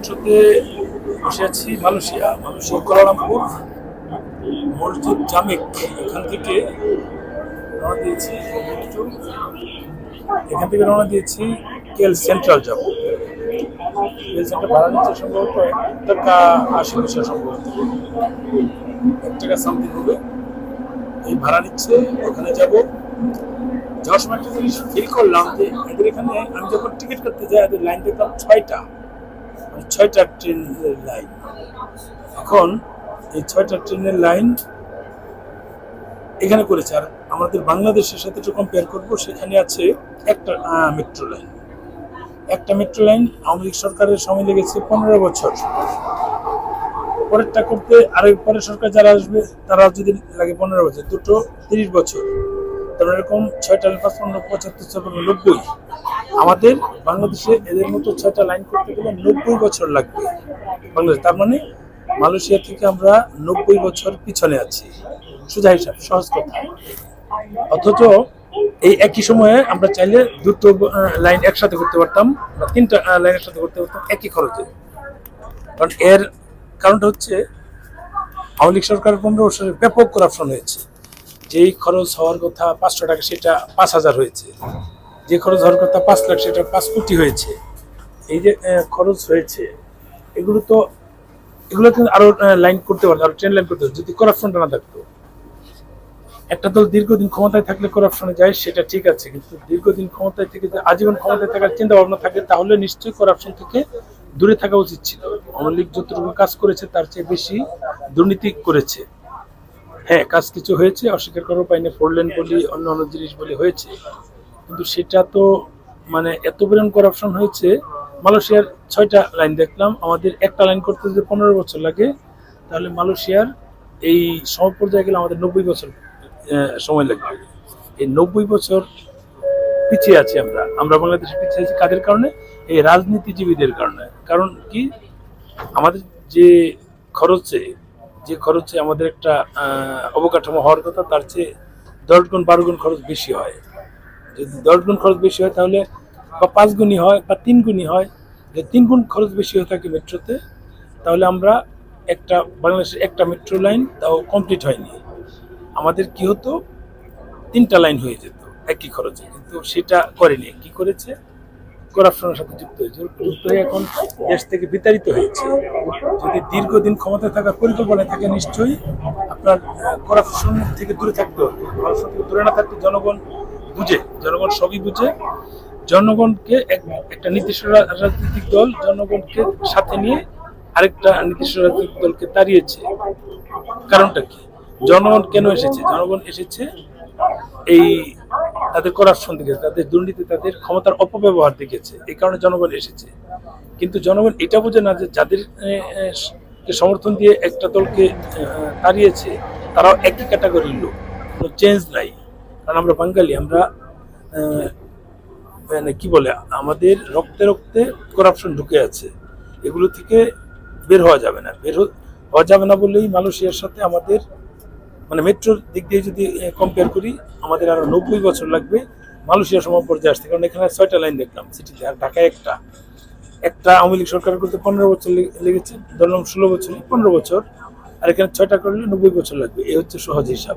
মেট্রোতে বসে আছি মালয়েশিয়া। মালয়েশিয়া কোয়ালালামপুর মসজিদ জামেক। এখান থেকে রওনা দিয়েছি এখান থেকে রওনা দিয়েছি কেল সেন্ট্রাল যাব। কেল সেন্ট্রাল ভাড়া নিচ্ছে সম্ভবত এক টাকা আশি পয়সা সম্ভবত। এক টাকা সামথিং হবে। এই ভাড়া নিচ্ছে, ওখানে যাব। যাওয়ার সময় একটা ফিল করলাম যে এদের এখানে আমি যখন টিকিট করতে যাই, এদের লাইন দেখলাম ছয়টা। ছয়টা ট্রেনের লাইন। এখন এই ছয়টা ট্রেনের লাইন এখানে করেছে। আর আমাদের বাংলাদেশের সাথে একটু কম্পেয়ার করব, সেখানে আছে একটা মেট্রো লাইন একটা মেট্রো লাইন আওয়ামী লীগ সরকারের সময় লেগেছে পনেরো বছর। পরেরটা করতে আরেক পরের সরকার যারা আসবে, তারা যদি লাগে পনেরো বছর, দুটো তিরিশ বছর। তারপরে এরকম ছয়টা পাঁচপান্ন পঁচাত্তর, ছাপ্পান্ন, নব্বই। আমাদের বাংলাদেশে এদের মতো ছয়টা লাইন করতে গেলে নব্বই বছর লাগবে। বাংলাদেশ তার মানে মালয়েশিয়া থেকে আমরা নব্বই বছর পিছনে আছি। সোজা হিসাব, সহজ কথা। অথচ এই একই সময়ে আমরা চাইলে দুটো লাইন একসাথে করতে পারতাম বা তিনটা লাইন একসাথে করতে পারতাম একই খরচে। কারণ এর কারণটা হচ্ছে আওয়ামী লীগ সরকারের পনেরো বছরে ব্যাপক করাপশন হয়েছে। যেই খরচ হওয়ার কথা পাঁচশো টাকা, সেটা পাঁচ হাজার হয়েছে। যে খরচ হওয়ার কথা পাঁচ লাখ, সেটা পাঁচ কোটি হয়েছে। এই যে খরচ হয়েছে, এগুলো তো এগুলো তো আরও লাইন করতে পারতো, আরও ট্রেন লাইন করতে পারতো, যদি করাপশনটা না থাকতো। একটা দল দীর্ঘদিন ক্ষমতায় থাকলে করাপশনে যায়, সেটা ঠিক আছে, কিন্তু দীর্ঘদিন ক্ষমতায় থেকে আজীবন ক্ষমতায় থাকার চিন্তা ভাবনা থাকে, তাহলে নিশ্চয়ই করাপশন থেকে দূরে থাকা উচিত ছিল। আওয়ামী লীগ যতটুকু কাজ করেছে, তার চেয়ে বেশি দুর্নীতি করেছে। হ্যাঁ কাজ কিছু হয়েছে, অস্বীকার করার পাইনি ফোর লেন বলি অন্য অন্য জিনিস বলি হয়েছে। কিন্তু সেটা তো মানে এত পরিমাণ করাপশন হয়েছে, মালয়েশিয়ার ছয়টা লাইন দেখলাম, আমাদের একটা লাইন করতে যদি পনেরো বছর লাগে, তাহলে মালয়েশিয়ার এই সমপর্যায়ে গেলে আমাদের নব্বই বছর সময় লাগবে। এই নব্বই বছর পিছিয়ে আছি আমরা। আমরা বাংলাদেশে পিছিয়ে আছি কাদের কারণে? এই রাজনীতিজীবীদের কারণে। কারণ কি? আমাদের যে খরচে যে খরচে আমাদের একটা অবকাঠামো হওয়ার কথা, তার চেয়ে দশ গুণ, বারো গুণ খরচ বেশি হয়। যদি দশ গুণ খরচ বেশি হয়, তাহলে বা পাঁচ গুণই হয় বা তিন গুণই হয়, যদি তিন গুণ খরচ বেশি হয়ে থাকে মেট্রোতে, তাহলে আমরা একটা বাংলাদেশের একটা মেট্রো লাইন তাও কমপ্লিট হয়নি। আমাদের কি হতো? তিনটা লাইন হয়ে যেত একই খরচে, কিন্তু সেটা করেনি। কি করেছে? করাপশনের সাথে যুক্ত হয়েছে। যুক্ত হয়ে এখন দেশ থেকে বিতাড়িত হয়েছে। যদি দীর্ঘদিন ক্ষমতায় থাকার পরিকল্পনা থাকে, নিশ্চয়ই আপনার করাপশন থেকে দূরে থাকতে হবে। করাপশন থেকে দূরে না থাকতে জনগণ বুঝে, জনগণ সবই বুঝে। জনগণকে এক একটা নির্দিষ্ট রাজনৈতিক দল জনগণকে সাথে নিয়ে আরেকটা নির্দিষ্ট রাজনৈতিক দলকে তাড়িয়েছে। কারণটা কি? জনগণ কেন এসেছে? জনগণ এসেছে এই তাদের করাপশন দেখেছে তাদের দুর্নীতি, তাদের ক্ষমতার অপব্যবহার দেখেছে এই কারণে জনগণ এসেছে। কিন্তু জনগণ এটা বোঝে না যে যাদের সমর্থন দিয়ে একটা দলকে তাড়িয়েছে, তারাও একই ক্যাটাগরির লোক। কোনো চেঞ্জ নাই। কারণ আমরা বাঙালি, আমরা মানে কি বলে, আমাদের রক্তে রক্তে করাপশন ঢুকে আছে। এগুলো থেকে বের হওয়া যাবে না। বের হওয়া যাবে না বলেই মালয়েশিয়ার সাথে আমাদের মানে মেট্রোর দিক দিয়ে যদি কম্পেয়ার করি, আমাদের আরও নব্বই বছর লাগবে মালয়েশিয়া সম পর্যায়ে আসতে। কারণ এখানে ছয়টা লাইন দেখলাম, সিটিতে আর ঢাকায় একটা। একটা আওয়ামী লীগ সরকার করতে পনেরো বছর লেগেছে, ধরলাম ষোলো বছর পনেরো বছর। আর এখানে ছয়টা করলে নব্বই বছর লাগবে। এই হচ্ছে সহজ হিসাব।